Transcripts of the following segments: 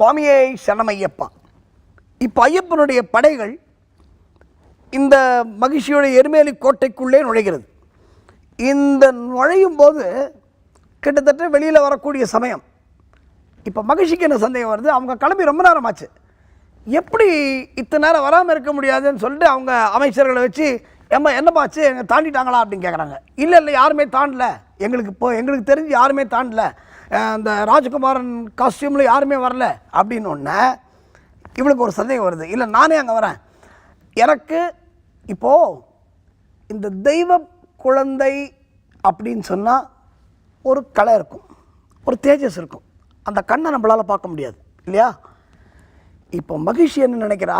சுவாமியே சரணமையப்பா. இப்போ ஐயப்பனுடைய படைகள் இந்த மகிழ்ச்சியுடைய எருமேலி கோட்டைக்குள்ளே நுழைகிறது. இந்த நுழையும் போது கிட்டத்தட்ட வெளியில் வரக்கூடிய சமயம். இப்போ மகிழ்ச்சிக்கு என்ன சந்தேகம் வருது? அவங்க கிளம்பி ரொம்ப நேரம் ஆச்சு எப்படி இத்தனை நேரம் வராமல் இருக்க முடியாதுன்னு சொல்லிட்டு அவங்க அமைச்சர்களை வச்சு ஏம்மா என்னப்பாச்சு எங்கள் தாண்டிட்டாங்களா? அப்படின்னு கேட்குறாங்க இல்லை இல்லை யாருமே தாண்டல. எங்களுக்கு இப்போ எங்களுக்கு தெரிஞ்சு யாருமே தாண்டல. அந்த ராஜ்குமாரன் காஸ்டியூமில் யாருமே வரல அப்படின்னு ஒன்று இவளுக்கு ஒரு சந்தேகம் வருது. இல்லை நானே அங்கே வரேன். எனக்கு இப்போது இந்த தெய்வ குழந்தை அப்படின்னு சொன்னால் ஒரு கலை இருக்கும். ஒரு தேஜஸ் இருக்கும். அந்த கண்ணை நம்மளால் பார்க்க முடியாது. இல்லையா? இப்போ மகிழ்ச்சி என்ன நினைக்கிறா?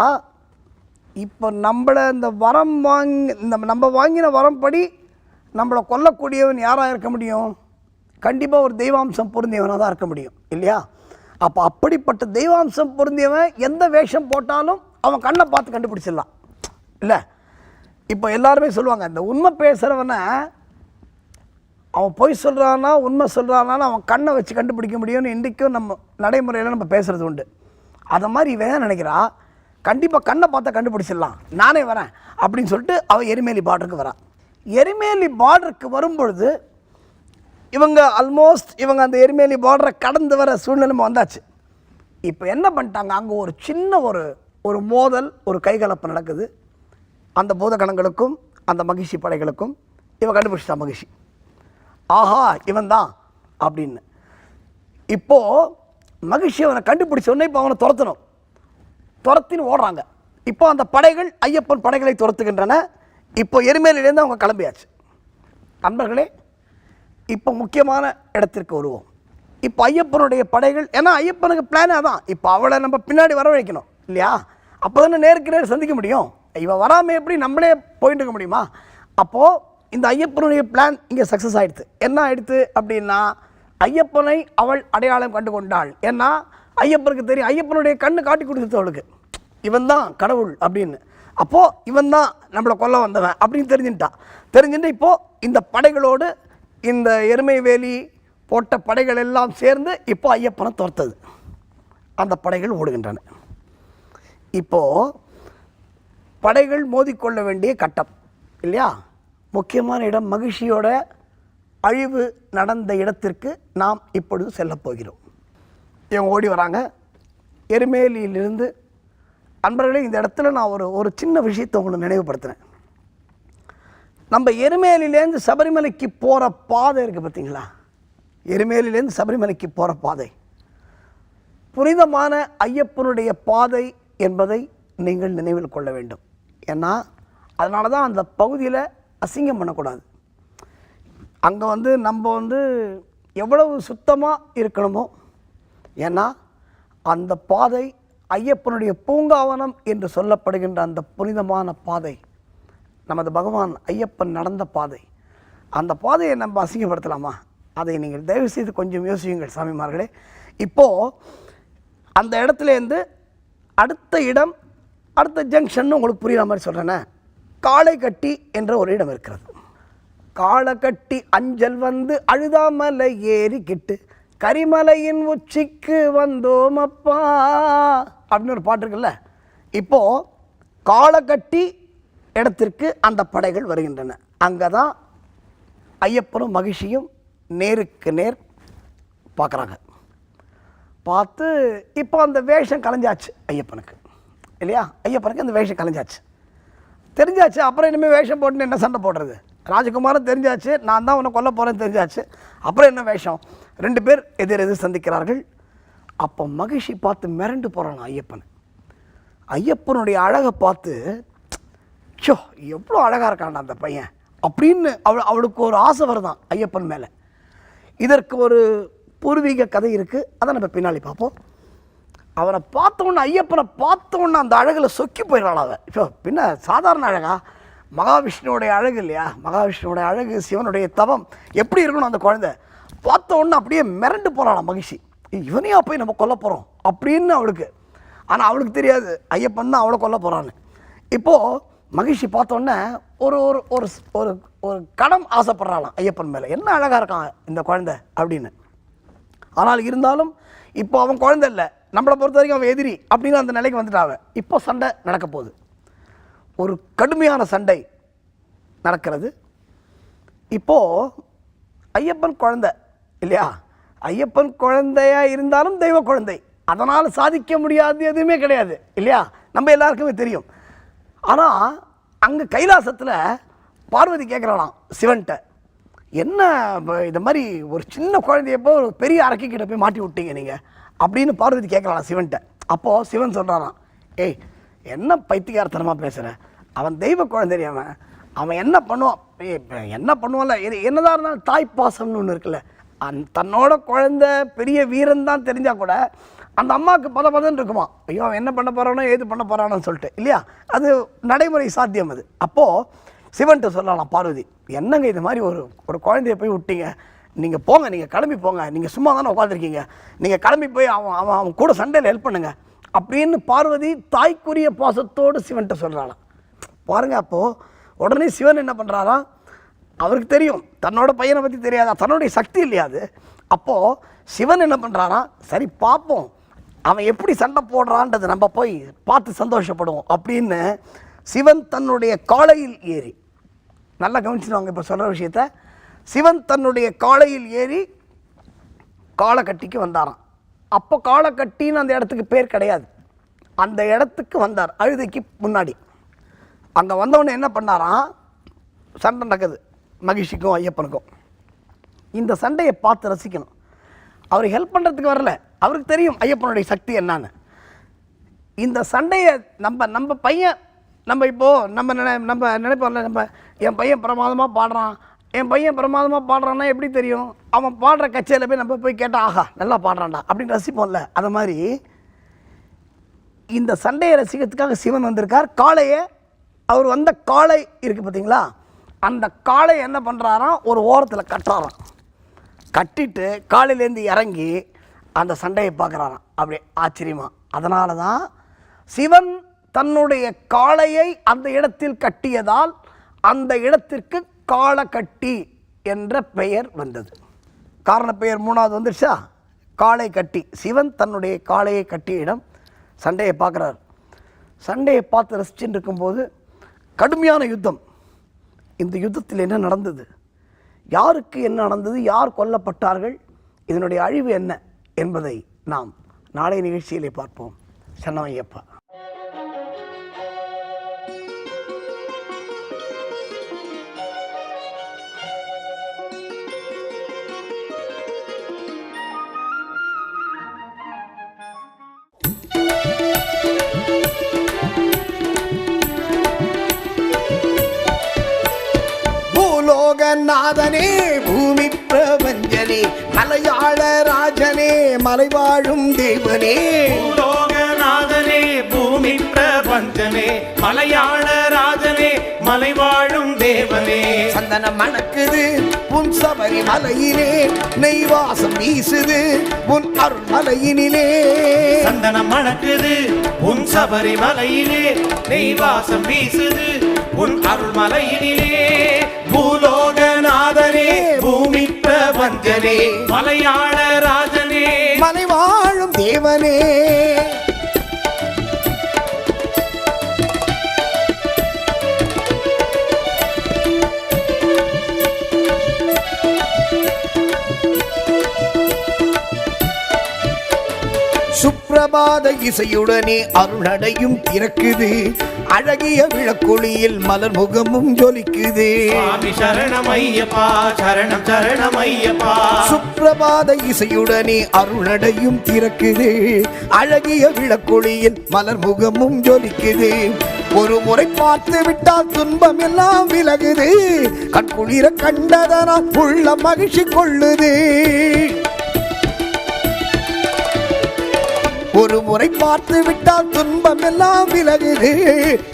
இப்போ நம்மளை இந்த வரம் வாங்கி இந்த நம்ம வாங்கின வரம் படி நம்மளை கொல்லக்கூடியவன் யாராக இருக்க முடியும்? கண்டிப்பாக ஒரு தெய்வாம்சம் பொருந்தியவனாக தான் இருக்க முடியும் இல்லையா? அப்போ அப்படிப்பட்ட தெய்வாம்சம் பொருந்தியவன் எந்த வேஷம் போட்டாலும் அவன் கண்ணை பார்த்து கண்டுபிடிச்சிடலாம். இல்லை? இப்போ எல்லாருமே சொல்லுவாங்க இந்த உண்மை பேசுகிறவனை அவன் பொய் சொல்கிறானா உண்மை சொல்கிறானான்னு அவன் கண்ணை வச்சு கண்டுபிடிக்க முடியும்னு இன்றைக்கும் நம்ம நடைமுறையில் நம்ம பேசுகிறது உண்டு. அதை மாதிரி இவன் நினைக்கிறா? கண்டிப்பாக கண்ணை பார்த்தா கண்டுபிடிச்சிடலாம். நானே வரேன் அப்படின்னு சொல்லிட்டு அவன் எரிமேலி பார்டருக்கு வரான். எரிமேலி பார்டருக்கு வரும்பொழுது இவங்க ஆல்மோஸ்ட் இவங்க அந்த எரிமேலி பார்டரை கடந்து வர சூழ்நிலைமை வந்தாச்சு. இப்போ என்ன பண்ணிட்டாங்க? அங்கே ஒரு சின்ன ஒரு ஒரு மோதல் ஒரு கைகலப்பு நடக்குது. அந்த பூதகணங்களுக்கும் அந்த மகிழ்ச்சி படைகளுக்கும் இவன் கண்டுபிடிச்சிட்டான் மகிழ்ச்சி. ஆஹா இவன் தான் அப்படின்னு. இப்போது மகிழ்ச்சி அவனை கண்டுபிடிச்ச உடனே இப்போ அவனை துரத்தணும். துரத்தின்னு ஓடுறாங்க. இப்போ அந்த படைகள் ஐயப்பன் படைகளை துரத்துகின்றன. இப்போ எருமையிலேருந்து அவங்க கிளம்பியாச்சு. நண்பர்களே இப்போ முக்கியமான இடத்திற்கு வருவோம். இப்போ ஐயப்பனுடைய படைகள் ஏன்னா ஐயப்பனுக்கு பிளானே அதான். இப்போ அவளை நம்ம பின்னாடி வர வைக்கணும் இல்லையா? அப்போ தானே நேருக்கு நேர் சந்திக்க முடியும். இவன் வராமல் எப்படி நம்மளே போயிட்டு இருக்க முடியுமா? அப்போது இந்த ஐயப்பனுடைய பிளான் இங்கே சக்ஸஸ் ஆகிடுது என்ன ஆயிடுது அப்படின்னா ஐயப்பனை அவள் அடையாளம் கண்டு கொண்டாள். ஏன்னா ஐயப்பனுக்கு தெரியும் ஐயப்பனுடைய கண்ணு காட்டி கொடுத்துருது அவளுக்கு. இவன் தான் கடவுள் அப்படின்னு. அப்போது இவன் தான் நம்மளை கொல்ல வந்தவன் அப்படின்னு தெரிஞ்சுட்டான் தெரிஞ்சுட்டு இப்போது இந்த படைகளோடு இந்த எருமை வேலி போட்ட படைகள் எல்லாம் சேர்ந்து இப்போ ஐயப்பனை துரத்தது. அந்த படைகள் ஓடுகின்றன. இப்போது படைகள் மோதிக்கொள்ள வேண்டிய கட்டம் இல்லையா? முக்கியமான இடம் மகிழ்ச்சியோட அழிவு நடந்த இடத்திற்கு நாம் இப்பொழுது செல்லப்போகிறோம் இவங்க ஓடி வராங்க. எருமேலியிலிருந்து அன்பர்களே இந்த இடத்துல நான் ஒரு ஒரு சின்ன விஷயத்தை உங்களுக்கு நினைவுபடுத்துகிறேன் நம்ம எருமேலிலேருந்து சபரிமலைக்கு போகிற பாதை இருக்குது பார்த்தீங்களா? எருமேலிலேருந்து சபரிமலைக்கு போகிற பாதை. புனிதமான ஐயப்பனுடைய பாதை என்பதை நீங்கள் நினைவில் கொள்ள வேண்டும். ஏன்னா அதனால தான் அந்த பகுதியில் அசிங்கம் பண்ணக்கூடாது. அங்கே வந்து நம்ம வந்து எவ்வளவு சுத்தமாக இருக்கணுமோ ஏன்னா அந்த பாதை ஐயப்பனுடைய பூங்காவனம் என்று சொல்லப்படுகின்ற அந்த புனிதமான பாதை. நமது பகவான் ஐயப்பன் நடந்த பாதை. அந்த பாதையை நம்ம அசிங்கப்படுத்தலாமா? அதை நீங்கள் தயவு செய்து கொஞ்சம் யோசியுங்கள் சாமிமார்களே. இப்போது அந்த இடத்துலேருந்து அடுத்த இடம் அடுத்த ஜங்ஷன் உங்களுக்கு புரியுற மாதிரி சொல்கிறேனே காளைகட்டி என்ற ஒரு இடம் இருக்கிறது. காளக்கட்டி அஞ்சல் வந்து அழுதாமலை ஏறிக்கிட்டு கரிமலையின் உச்சிக்கு வந்தோம் அப்பா. அப்படின்னு ஒரு பாட்டு இருக்குல்ல. இப்போது காளைக்கட்டி இடத்திற்கு அந்த படைகள் வருகின்றன. அங்கே தான் ஐயப்பனும் மகிழ்ச்சியும் நேருக்கு நேர் பார்க்குறாங்க. பார்த்து இப்போ அந்த வேஷம் கலைஞ்சாச்சு ஐயப்பனுக்கு. இல்லையா? ஐயப்பனுக்கு அந்த வேஷம் கலைஞ்சாச்சு. தெரிஞ்சாச்சு அப்புறம் இனிமேல் வேஷம் போட்டுன்னு என்ன சண்டை போடுறது? ராஜகுமாரும் தெரிஞ்சாச்சு நான் தான் உன்னை கொல்ல போகிறேன்னு தெரிஞ்சாச்சு. அப்புறம் என்ன வேஷம்? ரெண்டு பேர் எதிர் எதிர் சந்திக்கிறார்கள். அப்போ மகிழ்ச்சி பார்த்து மிரண்டு போகிறான் ஐயப்பன். ஐயப்பனுடைய அழகை பார்த்து ஷோ எவ்வளோ அழகாக இருக்கான்டா அந்த பையன். அப்படின்னு அவள் அவளுக்கு ஒரு ஆசை வருதான் ஐயப்பன் மேலே. இதற்கு ஒரு பூர்வீக கதை இருக்குது அதை நம்ம பின்னாடி பார்ப்போம். அவனை பார்த்த ஐயப்பனை பார்த்த அந்த அழகில் சொக்கி போயிடறாள் அவன். இப்போ பின்ன சாதாரண அழகா? மகாவிஷ்ணுவோடைய அழகு இல்லையா? மகாவிஷ்ணுவோடைய அழகு சிவனுடைய தவம் எப்படி இருக்கணும் அந்த குழந்தை? பார்த்த அப்படியே மிரண்டு போகிறாளாம் மகிழ்ச்சி. இவனையா போய் நம்ம கொல்ல போகிறோம் அப்படின்னு அவளுக்கு. ஆனால் அவளுக்கு தெரியாது ஐயப்பன் தான் அவளை கொல்ல போகிறான்னு இப்போது மகிழ்ச்சி பார்த்தோன்னே ஒரு ஒரு ஒரு ஒரு ஒரு கடம் ஆசைப்படுறாளாம் ஐயப்பன் மேலே. என்ன அழகாக இருக்கான் இந்த குழந்தை அப்படின்னு. ஆனால் இருந்தாலும் இப்போ அவன் குழந்தை இல்லை. நம்மளை பொறுத்த வரைக்கும் அவன் எதிரி அப்படின்னு அந்த நிலைக்கு வந்துட்டாவ இப்போ சண்டை நடக்க போகுது. ஒரு கடுமையான சண்டை நடக்கிறது. இப்போது ஐயப்பன் குழந்தை இல்லையா? ஐயப்பன் குழந்தையா இருந்தாலும் தெய்வ குழந்தை. அதனால் சாதிக்க முடியாது எதுவுமே கிடையாது இல்லையா? நம்ம எல்லாருக்குமே தெரியும். ஆனால் அங்கே கைலாசத்தில் பார்வதி கேட்குறாளாம் சிவன்கிட்ட என்ன இந்த மாதிரி ஒரு சின்ன குழந்தையப்போ ஒரு பெரிய அரக்கிக்கிட்ட போய் மாட்டி விட்டீங்க நீங்கள் அப்படின்னு பார்வதி கேட்குறாளாம் சிவன்கிட்ட அப்போது சிவன் சொல்கிறாராம் ஏய் என்ன பைத்தியகாரத்தனமாக பேசுகிற அவன் தெய்வ குழந்தை அவன். அவன் என்ன பண்ணுவான்? ஏய், என்ன பண்ணுவான்ல? இது என்னதான் இருந்தாலும் தாய் பாசம்னு ஒன்று இருக்குல்ல. அந் தன்னோட குழந்த பெரிய வீரன் தான் தெரிஞ்சால் கூட அந்த அம்மாவுக்கு பத பதன்னு இருக்குமா? ஐயோ அவன் என்ன பண்ண போகிறானோ ஏது பண்ண போகிறானோன்னு சொல்லிட்டு இல்லையா? அது நடைமுறை சாத்தியம் அது. அப்போது சிவன்ட்டு சொல்லலாம் பார்வதி என்னங்க இது மாதிரி ஒரு ஒரு குழந்தைய போய் விட்டீங்க? நீங்கள் போங்க நீங்கள் கிளம்பி போங்க. நீங்கள் சும்மா தானே உட்காந்துருக்கீங்க நீங்கள் கிளம்பி போய் அவன் அவன் அவன் கூட சண்டையில் ஹெல்ப் பண்ணுங்க. அப்படின்னு பார்வதி தாய்க்குரிய பாசத்தோடு சிவன்கிட்ட சொல்கிறாளாம் பாருங்கள் அப்போது உடனே சிவன் என்ன பண்ணுறாராம் அவருக்கு தெரியும். தன்னோட பையனை பற்றி தெரியாதா? தன்னுடைய சக்தி இல்லையாது அப்போது சிவன் என்ன பண்ணுறாராம் சரி பார்ப்போம். அவன் எப்படி சண்டை போடுறான்றது நம்ம போய் பார்த்து சந்தோஷப்படுவோம். அப்படின்னு சிவன் தன்னுடைய காளையில் ஏறி நல்லா கவனிச்சுடுவாங்க இப்போ சொல்கிற விஷயத்த. சிவன் தன்னுடைய காளையில் ஏறி காலக்கட்டிக்கு வந்தாராம். அப்போ காலக்கட்டின்னு அந்த இடத்துக்கு பேர் கிடையாது. அந்த இடத்துக்கு வந்தார் அழுதைக்கு முன்னாடி. அங்கே வந்தவொடனே என்ன பண்ணாராம்? சண்டை நடக்குது மகிழ்ச்சிக்கும் ஐயப்பனுக்கும். இந்த சண்டையை பார்த்து ரசிக்கணும். அவர் ஹெல்ப் பண்ணுறதுக்கு வரல. அவருக்கு தெரியும் ஐயப்பனுடைய சக்தி என்னன்னு. இந்த சண்டையை நம்ம நம்ம பையன் நம்ம இப்போது நம்ம நினை நம்ம நினைப்போம்ல நம்ம என் பையன் பிரமாதமாக பாடுறான். என் பையன் பிரமாதமாக பாடுறான்னா எப்படி தெரியும்? அவன் பாடுற கச்சேரியில் போய் நம்ம போய் கேட்டால் ஆஹா நல்லா பாடுறான்டா அப்படின்னு ரசிப்போம்ல. அது மாதிரி இந்த சண்டையை ரசிக்கிறதுக்காக சிவன் வந்திருக்கார். காளையை அவர் வந்த காளை இருக்குது பார்த்தீங்களா அந்த காளை என்ன பண்ணுறாராம் ஒரு ஓரத்தில் கட்டுறாராம். கட்டிட்டு காலையிலேருந்து இறங்கி அந்த சண்டையை பார்க்குறாராம். அப்படி ஆச்சரியமாக அதனால தான் சிவன் தன்னுடைய காளையை அந்த இடத்தில் கட்டியதால் அந்த இடத்திற்கு காளக்கட்டி என்ற பெயர் வந்தது. காரண பெயர் மூணாவது வந்துருச்சா? காளை கட்டி. சிவன் தன்னுடைய காளையை கட்டிய இடம் சண்டையை பார்க்குறார். சண்டையை பார்த்து ரசிச்சுட்டு இருக்கும்போது கடுமையான யுத்தம். இந்த யுத்தத்தில் என்ன நடந்தது? யாருக்கு என்ன நடந்தது? யார் கொல்லப்பட்டார்கள்? இதனுடைய அழிவு என்ன? என்பதை நாம் நாளை நிகழ்ச்சியிலே பார்ப்போம். சன்னமையப்பா பூலோகநாதனே பூமி பிரபஞ்சனே மலையாளரா ராஜனே மலைவாழும் தேவனே. பூலோகநாதனே பூமி பிரபஞ்சனே மலையாள ராஜனே மலை வாழும் தேவனே. சந்தனம் மணக்குது உன் சபரி மலையிலே நெய்வாசம் வீசுது உன் அருள் மலையினிலே. சந்தனம் மணக்குது உன் சபரிமலையிலே நெய்வாசம் வீசுது உன் அருள்மலையினிலே பூலோகநாதனே பூமி பிரபஞ்சனே மலையாள தேவனே. சுப்பிரபாத இசையுடனே அருளடையும் பிறக்குது. அழகிய விளக்கொளியில் மலர் முகமும் ஜொலிக்குது சுப்பிரபாத இசையுடனே அருளடையும் திறக்குது அழகிய விளக்கொளியில் மலர் முகமும் ஜொலிக்குது. ஒரு முறை பார்த்து விட்டால் துன்பம் எல்லாம் விலகுது. கண்குளிர கண்டதனால் உள்ள மகிழ்ச்சி கொள்ளுது. ஒரு முறை பார்த்து விட்டால் துன்பம் எல்லாம் விலகுது.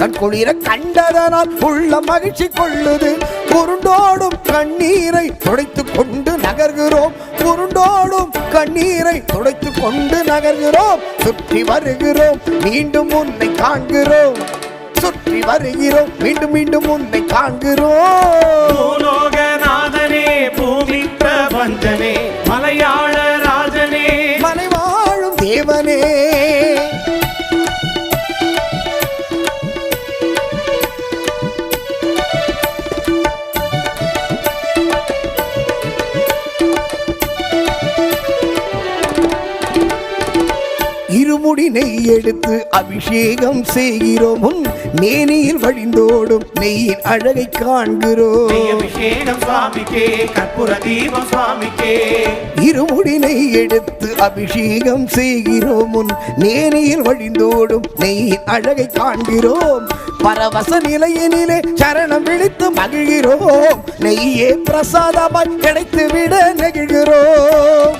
தன் குளிர கண்டதனால் உள்ள மகிழ்ச்சி கொள்ளுது. உருண்டோடும் கண்ணீரை துடைத்து கொண்டு நகர்கிறோம். உருண்டோடும் கண்ணீரை துடைத்து கொண்டு நகர்கிறோம். சுற்றி வருகிறோம் மீண்டும் உன்னை காண்கிறோம். சுற்றி வருகிறோம் மீண்டும் மீண்டும் உன்னை காண்கிறோம். பூலோகநாதனே பூமி பிரபஞ்சனே மலையாள நெய் எடுத்து அபிஷேகம் செய்கிறோம். உன் மேனியில் வழிந்தோடும் நெய்யின் அழகை காண்கிறோம். அபிஷேகம் சுவாமிக்கே கற்பூர தீபம் சுவாமிக்கே. இருமுடி நெய் எடுத்து அபிஷேகம் செய்கிறோம். உன் நேனியில் வழிந்தோடும் நெய்யின் அழகை காண்கிறோம். பரவச நிலையினிலே சரணம் விழித்து மகிழ்கிறோம். நெய்யே பிரசாதமாய் கிடைத்து விட நெகிழ்கிறோம்.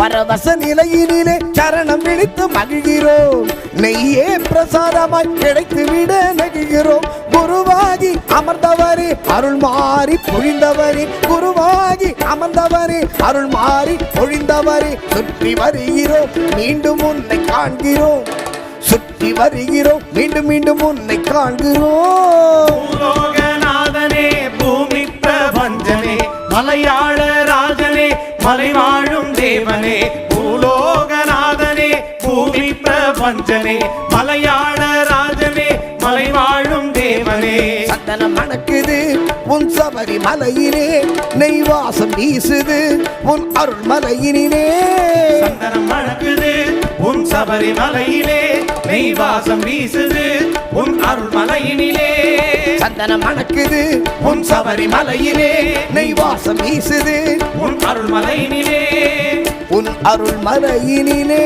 பரவச நிலையினிலே சரணம் விழித்து மகிழ்கிறோம். நெய்யே பிரசாதமாய் கிடைத்து விட நகிழ்கிறோம். குருவாகி அமர்ந்தவரே அருள் மாறி பொழிந்தவரே. குருவாகி அமர்ந்தவரே அருள் மாறி பொழிந்தவரே. சுற்றி வருகிறோம் மீண்டும் உன்னை காண்கிறோம். சுற்றி வருகிறோம் மீண்டும் மீண்டும் உன்னை காண்கிறோம். மலையாள ராஜனே மலை தேவனே பூலோகநாதனே பூமி பிரபஞ்சனே மலையாள ராஜனே மலை வாழும் தேவனே. சந்தனம் மணக்குது உன் சபரி மலையிலே நெய் வாசம் வீசுது உன் அருள் மலையினிலே. சந்தனம் மணக்குது உன் சபரிமலையிலே நெய் வாசம் வீசுது உன் அருள் மலையினிலே. சந்தனம் மணக்குது உன் சபரி மலையிலே நெய் வாசம் வீசுது உன் அருள் மலையினிலே. உன் அருள் மலையினிலே